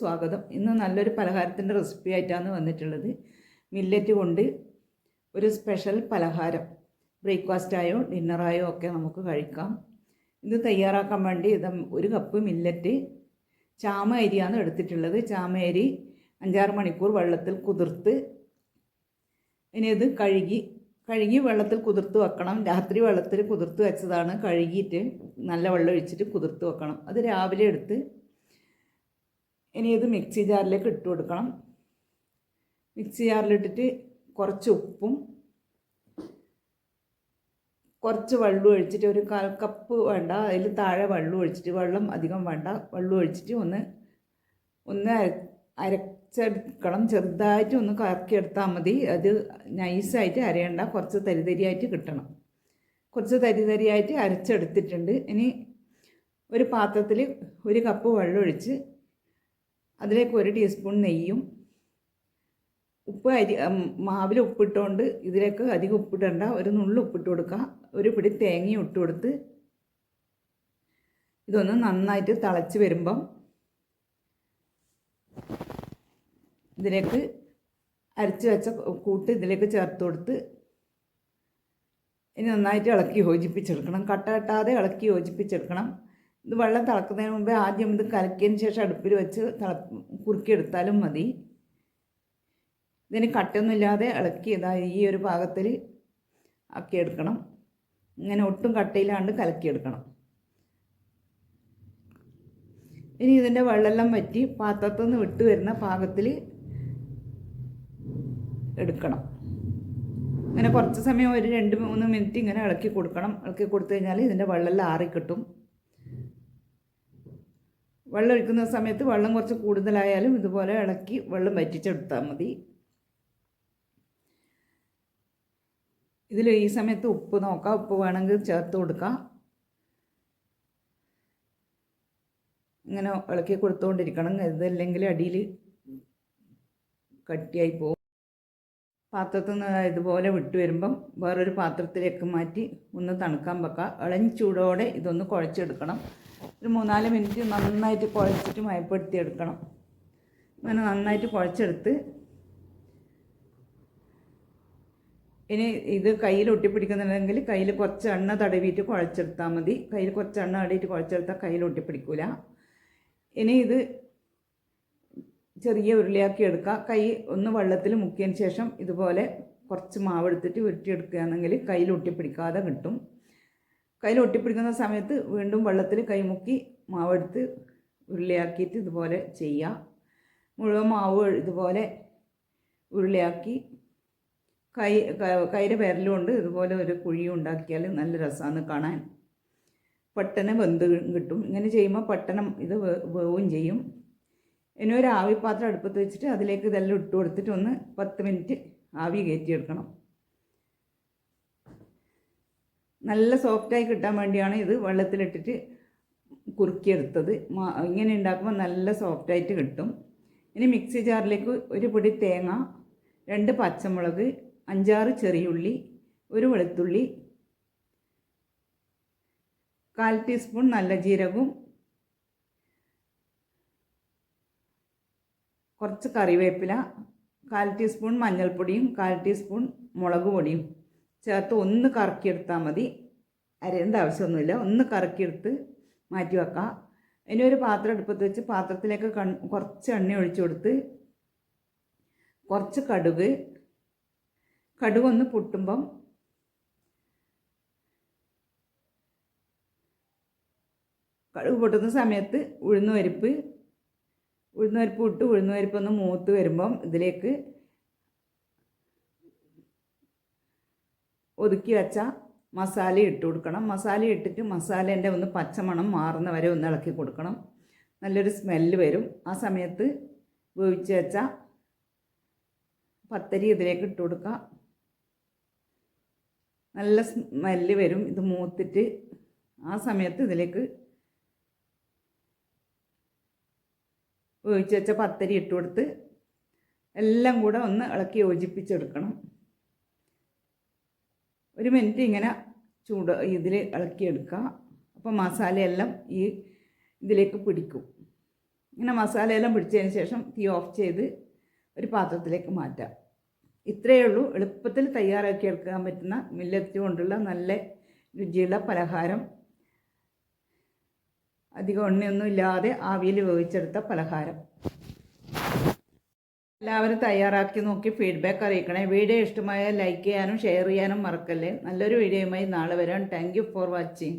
സ്വാഗതം. ഇന്ന് നല്ലൊരു പലഹാരത്തിന്റെ റെസിപ്പി ആയിട്ടാണ് വന്നിട്ടുള്ളത്. മില്ലറ്റ് കൊണ്ട് ഒരു സ്പെഷ്യൽ പലഹാരം. ബ്രേക്ക്ഫാസ്റ്റായോ ഡിന്നറായോ ഒക്കെ നമുക്ക് കഴിക്കാം. ഇത് തയ്യാറാക്കാൻ വേണ്ടി ഇത് ഒരു കപ്പ് മില്ലറ്റ് ചാമ അരിയാണ് എടുത്തിട്ടുള്ളത്. ചാമ അരി അഞ്ചാറ് മണിക്കൂർ വെള്ളത്തിൽ കുതിർത്ത് ഇനി ഇത് കഴുകി കഴുകി വെള്ളത്തിൽ കുതിർത്ത് വെക്കണം. രാത്രി വെള്ളത്തിൽ കുതിർത്ത് വെച്ചതാണ് കഴുകിയിട്ട് നല്ല വെള്ളം ഒഴിച്ചിട്ട് കുതിർത്ത് വെക്കണം. അത് രാവിലെ എടുത്ത് ഇനി ഇത് മിക്സി ജാറിലേക്ക് ഇട്ട് കൊടുക്കണം. മിക്സി ജാറിലിട്ടിട്ട് കുറച്ച് ഉപ്പും കുറച്ച് വെള്ളം ഒഴിച്ചിട്ട് ഒരു കാൽ കപ്പ് വേണ്ട അതിൽ താഴെ വെള്ളം ഒഴിച്ചിട്ട് വെള്ളം അധികം വേണ്ട വെള്ളം ഒഴിച്ചിട്ട് ഒന്ന് ഒന്ന് അര- അരച്ചെടുക്കണം. ചെറുതായിട്ട് ഒന്ന് കറക്കിയെടുത്താൽ മതി. അത് നൈസായിട്ട് അരയണ്ട കുറച്ച് തരിതരിയായിട്ട് കിട്ടണം. കുറച്ച് തരിതരിയായിട്ട് അരച്ചെടുത്തിട്ടുണ്ട്. ഇനി ഒരു പാത്രത്തിൽ ഒരു കപ്പ് വെള്ളം ഒഴിച്ച് അതിലേക്ക് ഒരു ടീസ്പൂൺ നെയ്യും ഉപ്പ് അരി മാവിൽ ഉപ്പിട്ടുകൊണ്ട് ഇതിലേക്ക് അധികം ഉപ്പിടണ്ട ഒരു നുള്ളു ഉപ്പിട്ട് കൊടുക്കുക ഒരു പിടി തേങ്ങയും ഇട്ട് കൊടുത്ത് ഇതൊന്ന് നന്നായിട്ട് തിളച്ച് വരുമ്പം ഇതിലേക്ക് അരച്ച് വെച്ച കൂട്ട് ഇതിലേക്ക് ചേർത്ത് കൊടുത്ത് ഇനി നന്നായിട്ട് ഇളക്കി യോജിപ്പിച്ചെടുക്കണം. കട്ട കെട്ടാതെ ഇളക്കി യോജിപ്പിച്ചെടുക്കണം. ഇത് വെള്ളം തിളക്കുന്നതിന് മുമ്പേ ആദ്യം ഇത് കലക്കിയതിന് ശേഷം അടുപ്പിൽ വെച്ച് തിള കുറുക്കിയെടുത്താലും മതി. ഇതിന് കട്ടയൊന്നുമില്ലാതെ ഇളക്കി ഇതാ ഈ ഒരു പാകത്തിൽ ആക്കിയെടുക്കണം. ഇങ്ങനെ ഒട്ടും കട്ടയിലാണ്ട് കലക്കിയെടുക്കണം. ഇനി ഇതിന്റെ വെള്ളമെല്ലാം വറ്റി പാത്രത്തിൽ നിന്ന് വിട്ട് വരുന്ന പാകത്തിൽ എടുക്കണം. ഇങ്ങനെ കുറച്ച് സമയം ഒരു രണ്ട് മൂന്ന് മിനിറ്റ് ഇങ്ങനെ ഇളക്കി കൊടുക്കണം. ഇളക്കി കൊടുത്തു കഴിഞ്ഞാൽ ഇതിന്റെ വെള്ളമെല്ലാം ആറിക്കിട്ടും. വെള്ളം ഒഴിക്കുന്ന സമയത്ത് വെള്ളം കുറച്ച് കൂടുതലായാലും ഇതുപോലെ ഇളക്കി വെള്ളം വറ്റിച്ചെടുത്താൽ മതി. ഇതിൽ ഈ സമയത്ത് ഉപ്പ് നോക്കാം. ഉപ്പ് വേണമെങ്കിൽ ചേർത്ത് കൊടുക്കാം. ഇങ്ങനെ ഇളക്കി കൊടുത്തുകൊണ്ടിരിക്കണം ഇതല്ലെങ്കിൽ അടിയിൽ കട്ടിയായി പോകും. പാത്രത്തിൽ നിന്ന് ഇതുപോലെ വിട്ട് വരുമ്പം വേറൊരു പാത്രത്തിലേക്ക് മാറ്റി ഒന്ന് തണുക്കാൻ വെക്കാം. ഇളഞ്ഞ ചൂടോടെ ഇതൊന്ന് കുഴച്ചെടുക്കണം. ഒരു മൂന്നാൽ മിനിറ്റ് നന്നായിട്ട് കുഴച്ചിട്ട് മയപ്പെടുത്തി എടുക്കണം. അങ്ങനെ നന്നായിട്ട് കുഴച്ചെടുത്ത് ഇനി ഇത് കയ്യിൽ ഒട്ടിപ്പിടിക്കുന്നുണ്ടെങ്കിൽ കയ്യിൽ കുറച്ച് എണ്ണ തടവിയിട്ട് കുഴച്ചെടുത്താൽ മതി. കയ്യിൽ കുറച്ച് എണ്ണ തടവിയിട്ട് കുഴച്ചെടുത്താൽ കയ്യിൽ ഒട്ടിപ്പിടിക്കില്ല ഇനി ഇത് ചെറിയ ഉരുളിയാക്കി എടുക്കുക. കൈ ഒന്ന് വെള്ളത്തിൽ മുക്കിയതിന് ശേഷം ഇതുപോലെ കുറച്ച് മാവെടുത്തിട്ട് ഉരുട്ടിയെടുക്കുകയാണെങ്കിൽ കയ്യിൽ ഒട്ടിപ്പിടിക്കാതെ കിട്ടും. കയ്യിൽ ഒട്ടിപ്പിടിക്കുന്ന സമയത്ത് വീണ്ടും വെള്ളത്തിൽ കൈമുക്കി മാവെടുത്ത് ഉരുളിയാക്കിയിട്ട് ഇതുപോലെ ചെയ്യുക. മുഴുവൻ മാവ് ഇതുപോലെ ഉരുളിയാക്കി കൈ കൈയുടെ വിരലുകൊണ്ട് ഇതുപോലെ ഒരു കുഴി ഉണ്ടാക്കിയാൽ നല്ല രസമാണ് കാണാൻ. പെട്ടെന്ന് വെന്ത് കിട്ടും. ഇങ്ങനെ ചെയ്യുമ്പോൾ പെട്ടെന്ന് ഇത് വേവും ചെയ്യും. ഇനി ഒരു ആവി പാത്രം അടുപ്പത്ത് വെച്ചിട്ട് അതിലേക്ക് ഇതെല്ലാം ഇട്ട് കൊടുത്തിട്ട് ഒന്ന് പത്ത് മിനിറ്റ് ആവി കയറ്റിയെടുക്കണം. നല്ല സോഫ്റ്റായി കിട്ടാൻ വേണ്ടിയാണ് ഇത് വെള്ളത്തിലിട്ടിട്ട് കുറുക്കിയെടുത്തത്. ഇങ്ങനെ ഉണ്ടാക്കുമ്പോൾ നല്ല സോഫ്റ്റായിട്ട് കിട്ടും. ഇനി മിക്സി ജാറിലേക്ക് ഒരു പൊടി തേങ്ങ രണ്ട് പച്ചമുളക് അഞ്ചാറ് ചെറിയുള്ളി ഒരു വെളുത്തുള്ളി കാൽ ടീസ്പൂൺ നല്ല ജീരകവും കുറച്ച് കറിവേപ്പില കാൽ ടീസ്പൂൺ മഞ്ഞൾപ്പൊടിയും കാൽ ടീസ്പൂൺ മുളക് പൊടിയും. ചേർത്ത് ഒന്ന് കറക്കിയെടുത്താൽ മതി. അരയേണ്ട ആവശ്യമൊന്നുമില്ല. ഒന്ന് കറക്കിയെടുത്ത് മാറ്റി വെക്കാം. ഇനി ഒരു പാത്രം അടുപ്പത്ത് വെച്ച് പാത്രത്തിലേക്ക് കൺ കുറച്ച് എണ്ണ ഒഴിച്ചു കൊടുത്ത് കുറച്ച് കടുക്. കടുക് ഒന്ന് പൊട്ടുമ്പം കടുക് പൊട്ടുന്ന സമയത്ത് ഉഴുന്നുപരിപ്പ് ഉഴുന്നുപരിപ്പ് ഇട്ട് ഉഴുന്നുപരിപ്പ് ഒന്ന് മൂത്ത് വരുമ്പം ഇതിലേക്ക് ഒതുക്കി വെച്ച മസാല ഇട്ട് കൊടുക്കണം. മസാല ഇട്ടിട്ട് മസാലേന്റെ ഒന്ന് പച്ചമണം മാറുന്ന വരെ ഒന്ന് ഇളക്കി കൊടുക്കണം. നല്ലൊരു സ്മെല്ല് വരും. ആ സമയത്ത് വേവിച്ച് വെച്ച പത്തരി ഇതിലേക്ക് ഇട്ട് കൊടുക്കുക. നല്ല സ്മെല്ല് വരും. ഇത് മൂത്തിട്ട് ആ സമയത്ത് ഇതിലേക്ക് വേവിച്ച് വെച്ച പത്തരി ഇട്ട് കൊടുത്ത് എല്ലാം കൂടെ ഒന്ന് ഇളക്കി യോജിപ്പിച്ചെടുക്കണം. ഒരു മിനിറ്റ് ഇങ്ങനെ ചൂട് ഇതിൽ ഇളക്കിയെടുക്കുക അപ്പോൾ മസാലയെല്ലാം ഈ ഇതിലേക്ക് പിടിക്കും. ഇങ്ങനെ മസാലയെല്ലാം പിടിച്ചതിന് ശേഷം തീ ഓഫ് ചെയ്ത് ഒരു പാത്രത്തിലേക്ക് മാറ്റാം. ഇത്രയേ ഉള്ളൂ. എളുപ്പത്തിൽ തയ്യാറാക്കി എടുക്കാൻ പറ്റുന്ന മില്ലറ്റ് കൊണ്ടുള്ള നല്ല രുചിയുള്ള പലഹാരം. അധികം എണ്ണയൊന്നും ഇല്ലാതെ ആവിയിൽ വേവിച്ചെടുത്ത പലഹാരം. എല്ലാവരും തയ്യാറാക്കി നോക്കി ഫീഡ്ബാക്ക് അറിയിക്കണേ. വീഡിയോ ഇഷ്ടമായാൽ ലൈക്ക് ചെയ്യാനും ഷെയർ ചെയ്യാനും മറക്കല്ലേ. നല്ലൊരു വീഡിയോയുമായി നാളെ വരാം. Thank for watching